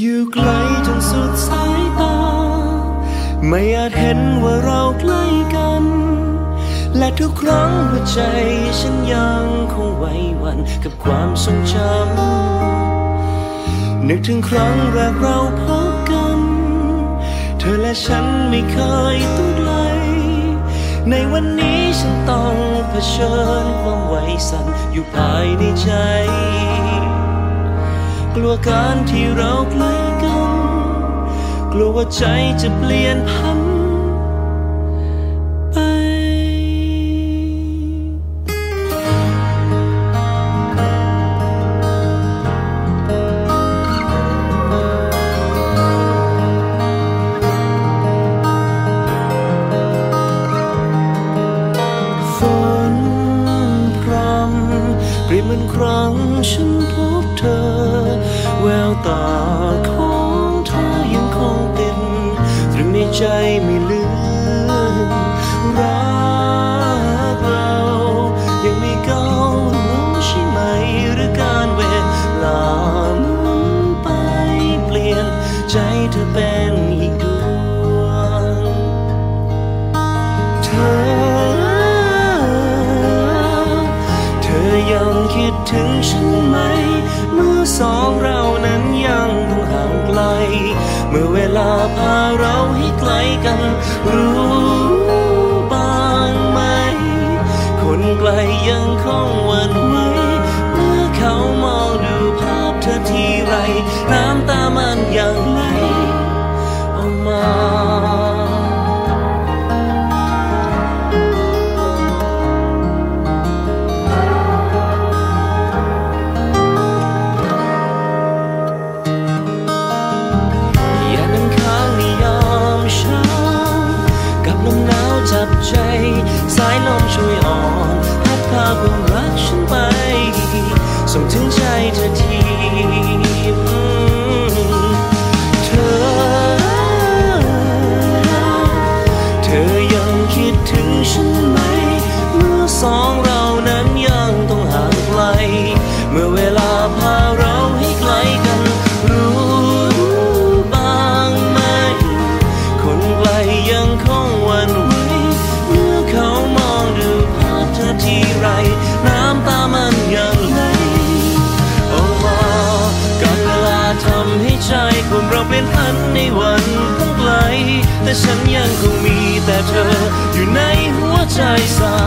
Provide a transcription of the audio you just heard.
อยู่ไกลจนสุดสายตา ไม่อาจเห็นว่าเราใกล้กัน และทุกครั้งหัวใจฉันยังคงไหวหวันกับความทรงจำนึกถึงครั้งแรกเราพบกัน เธอและฉันไม่เคยต้องไกล ในวันนี้ฉันต้องเผชิญความไหวสั่นอยู่ภายในใจ กลัวการที่เราใกล้กัน กลัวว่าใจจะเปลี่ยนพันไป ฝนพรำเปรียบเหมือนครั้งฉันพบเธอ แววตาของเธอยังคงติดตรึงในใจไม่ลืมรักเรายังไม่ก้าลงใช่ไหมหรือการเวลาหมุนไปเปลี่ยนใจเธอเป็นอีกดวงเธอเธอยังคิดถึงฉันไหมเมื่อสองเรา พาเราให้ไกลกันรู้ คิดถึงฉันไหม เมื่อสองเรานั้นยังต้องห่างไกล เมื่อเวลาพาเราให้ไกลกัน รู้บ้างไหม คนไกลยังคงหวันไหวเมื่อเขามองดูภาพเธอทีไร น้ำตามันยังไหลออกมาการเวลาทำให้ใจคนเราเป็นพันในวันต้องไกล แต่ฉันยังคงมีแต่เธอ อยู่ในหัวใจสา